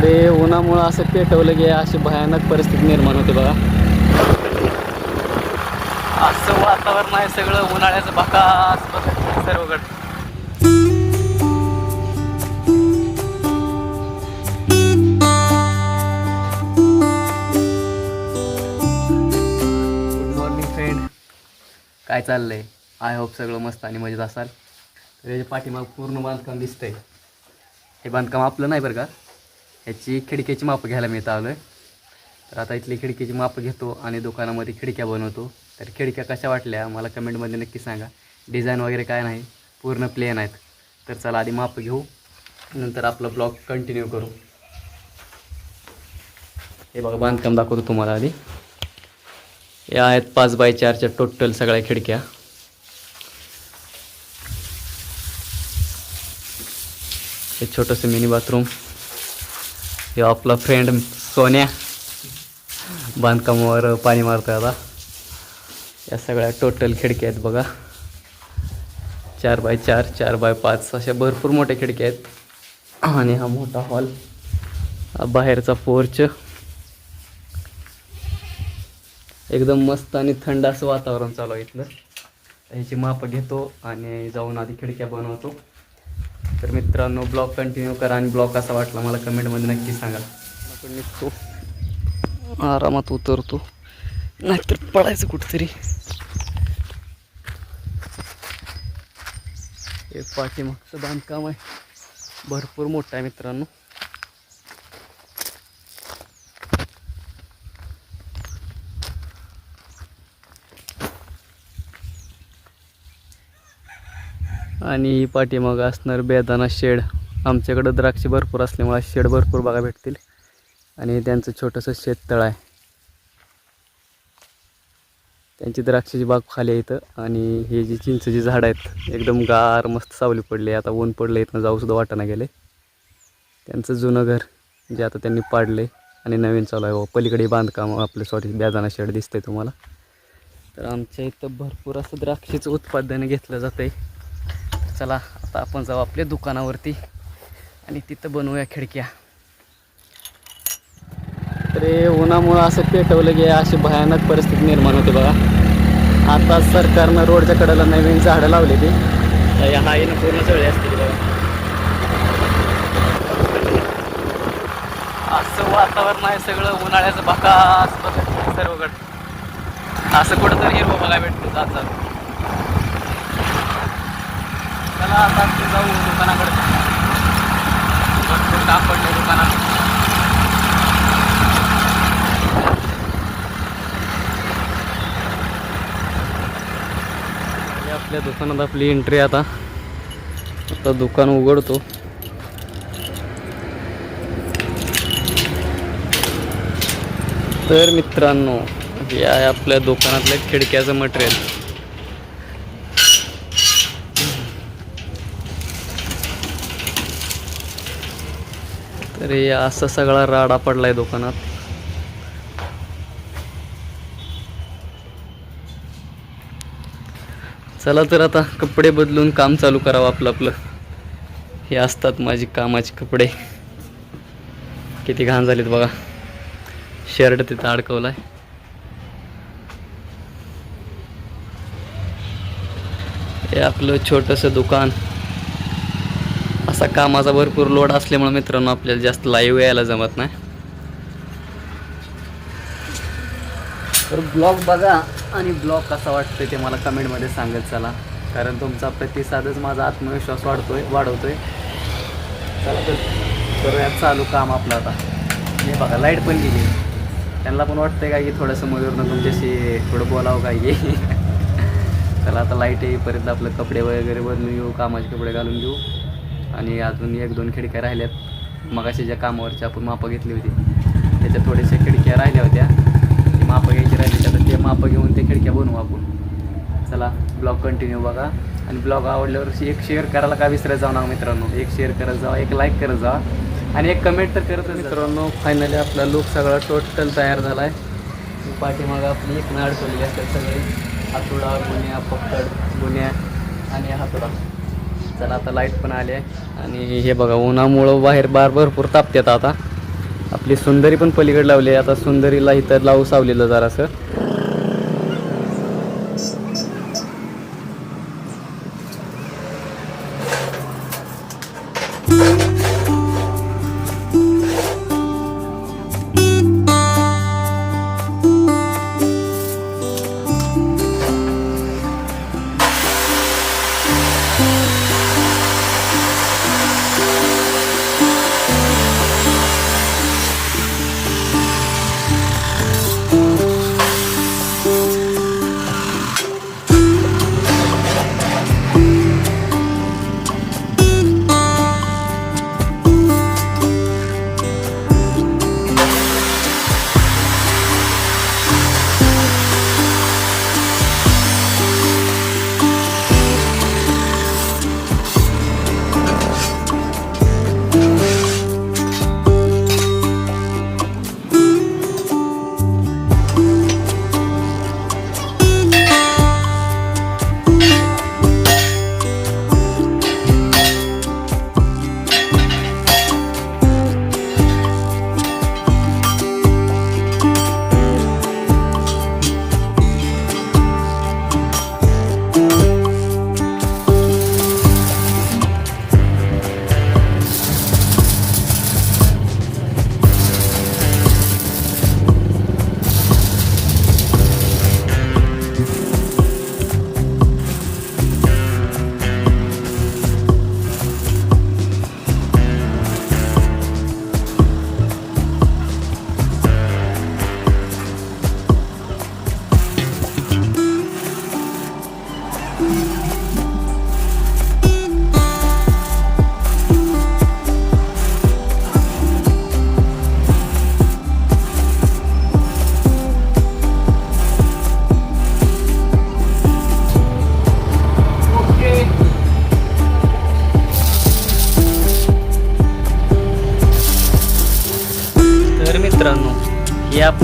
तरी उन्हामुळं असं पेटवलं की अशी भयानक परिस्थिती निर्माण होते बघा. असं वातावरण आहे सगळं उन्हाळ्याचं बकास बघा सर्वकडे गुड मॉर्निंग फ्रेंड काय चाललंय? आय होप सगळं मस्त आणि मजेत असाल. तर याच्या पाठीमाग पूर्ण बांधकाम दिसतंय हे बांधकाम आपलं नाही बरं का? ह्याची खिडकीची मापं घ्यायला मी इथं आलो आहे तर आता इथली खिडकीची मापं घेतो आणि दुकानामध्ये खिडक्या बनवतो. तर खिडक्या कशा वाटल्या मला कमेंटमध्ये नक्की सांगा. डिझाईन वगैरे काय नाही पूर्ण प्लेन आहेत. तर चला आधी मापं घेऊ नंतर आपला ब्लॉग कंटिन्यू करू. हे बघा बांधकाम दाखवतो तुम्हाला आधी. या आहेत पाच बाय चारच्या टोटल सगळ्या खिडक्या. हे छोटंसं मिनी बाथरूम हे आपला फ्रेंड सोन्या. बांधकामावर पाणी मारतोय आता. या सगळ्या टोटल खिडक्या आहेत बघा. चार बाय चार चार बाय पाच अशा भरपूर मोठ्या खिडक्या आहेत. आणि हा मोठा हॉल बाहेरचा पोर्च एकदम मस्त आणि थंड असं वातावरण चालू आहे इथलं. ह्याची माप घेतो आणि जाऊन आधी खिडक्या बनवतो. तर मित्रांनो ब्लॉग कंटिन्यू करा आणि ब्लॉग कसा वाटला मला कमेंटमध्ये नक्की सांगा. आपण निघतो. आरामात उतरतो. नाहीतर पडायचं कुठंतरी. हे पाठीमागचं बांधकाम आहे. भरपूर मोठं आहे मित्रांनो. आणि ही पाठीमागं असणार बेदाना शेड. आमच्याकडं द्राक्षे भरपूर असल्यामुळे शेड भरपूर बघा भेटतील. आणि त्यांचं छोटंसं शेततळ आहे. त्यांची द्राक्षाची बाग खाली आहे इथं. आणि हे जी चिंचची झाडं आहेत एकदम गार मस्त सावली पडली आता ऊन पडलं इथनं जाऊसुद्धा वाटाणा गेले त्यांचं जुनं घर जे आता त्यांनी पाडले आणि नवीन चालू आहे. हो, पलीकडे बांधकाम आपलं सॉरी बेदाना शेड दिसतंय तुम्हाला. तर आमच्या इथं भरपूर असं द्राक्षेचं उत्पादन घेतलं जातं आहे चला आता आपण जाऊ आपल्या दुकानावरती आणि तिथं बनवूया खिडक्या. तर उन्हामुळं असं पेटवलं की अशी भयानक परिस्थिती निर्माण होते बघा. आता सरकारनं रोडच्या कडेला नवीन झाडं लावली ती. तर पूर्ण जळली असतील बघा. असं वातावरण आहे सगळं उन्हाळ्याचं बाका सर्वकडे असं कुठंतरी हिरवं बघायला भेटतो जात जात चला आता ते जाऊ दुकानाकडे. भरपूर काम पडले दुकानात. आपल्या दुकानात आपली एंट्री आता. आता दुकान उघडतो. तर मित्रांनो या आपल्या दुकानातल्या खिडक्याचं मटेरियल तर हे असा सगळा राडा पडलाय दुकानात. चला तर आता कपडे बदलून काम चालू करावं आपलं आपलं. हे असतात माझी कामाचे कपडे. किती घाण झालीत बघा. शर्ट तिथं अडकवलाय. हे आपलं छोटंसं दुकान. असा कामाचा भरपूर लोड असल्यामुळे मित्रांनो आपल्याला जास्त लाईव्ह यायला जमत नाही. तर ब्लॉग बघा आणि ब्लॉग कसा वाटतोय ते मला कमेंटमध्ये सांगत चला. कारण तुमचा प्रतिसादच माझा आत्मविश्वास वाढतोय वाढवतोय. चला तर करूयात चालू काम आपलं आता. हे बघा लाइट पण गेली. त्यांना पण वाटतंय काय की थोडंसं मयूरनं तुमच्याशी थोडं बोलावं काय ये चला आता लाइट येईपर्यंत आपलं कपडे वगैरे बदलून घेऊ कामाचे कपडे घालून घेऊ. आणि अजून एक दोन खिडक्या राहिल्यात. मगाशी ज्या कामावरची आपण मापं घेतली होती त्याच्या थोड्याशा खिडक्या राहिल्या होत्या. ती मापं घ्यायची राहिली तर ते मापं घेऊन ते खिडक्या बनवू आपण. चला ब्लॉग कंटिन्यू बघा. आणि ब्लॉग आवडल्यावर एक शेअर करायला का विसरत जाऊ ना मित्रांनो? एक शेअर करत जावा एक लाईक करत जावा. आणि एक कमेंट तर करत मित्रांनो फायनली आपला लुक सगळा टोटल तयार झाला आहे पाठीमागं आपली एक नाड पडली असतात सगळी हातोडा गुन्ह्या पक्कड गुन्ह्या आणि हातोडा. चला आता लाइट पण आली आहे. आणि हे बघा उन्हामुळं बाहेर बार भरपूर तापतात आता. आपली सुंदरी पण पलीकडे लावली आहे. आता सुंदरीला इथं लावू सावलेलं जरासं.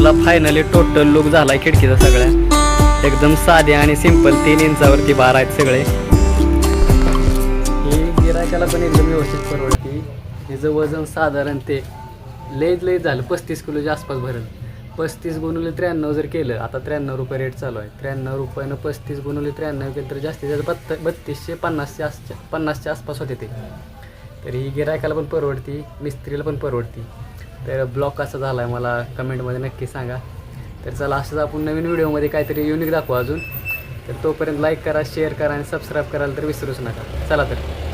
हे फायनली टोटल लुक झाला खिडकीचा सगळ्या. एकदम साधे आणि सिंपल तीन इंचावरती बार आहेत सगळे. ही गिरायकाला पण एकदम व्यवस्थित परवडते. हिचं वजन साधारण ते लयच लय झालं. पस्तीस किलोच्या आसपास भरेल. पस्तीस गुणवले त्र्याण्णव जर केलं आता त्र्याण्णव रुपये रेट चालू आहे. त्र्याण्णव रुपयानं पस्तीस गुणवले त्र्याण्णव केलं तर जास्तीत जास्त बत्त बत्तीसशे पन्नासच्या आस पन्नासच्या आसपास होते ते. तर ही गिरायकाला पण परवडती मिस्त्रीला पण परवडती. तर ब्लॉग कसा झाला आहे मला कमेंटमध्ये नक्की सांगा. तर चला असंच आपण नवीन व्हिडिओमध्ये काहीतरी युनिक दाखवू अजून. तर तोपर्यंत लाईक करा शेअर करा आणि सबस्क्राईब करायला तर विसरूच नका. चला तर.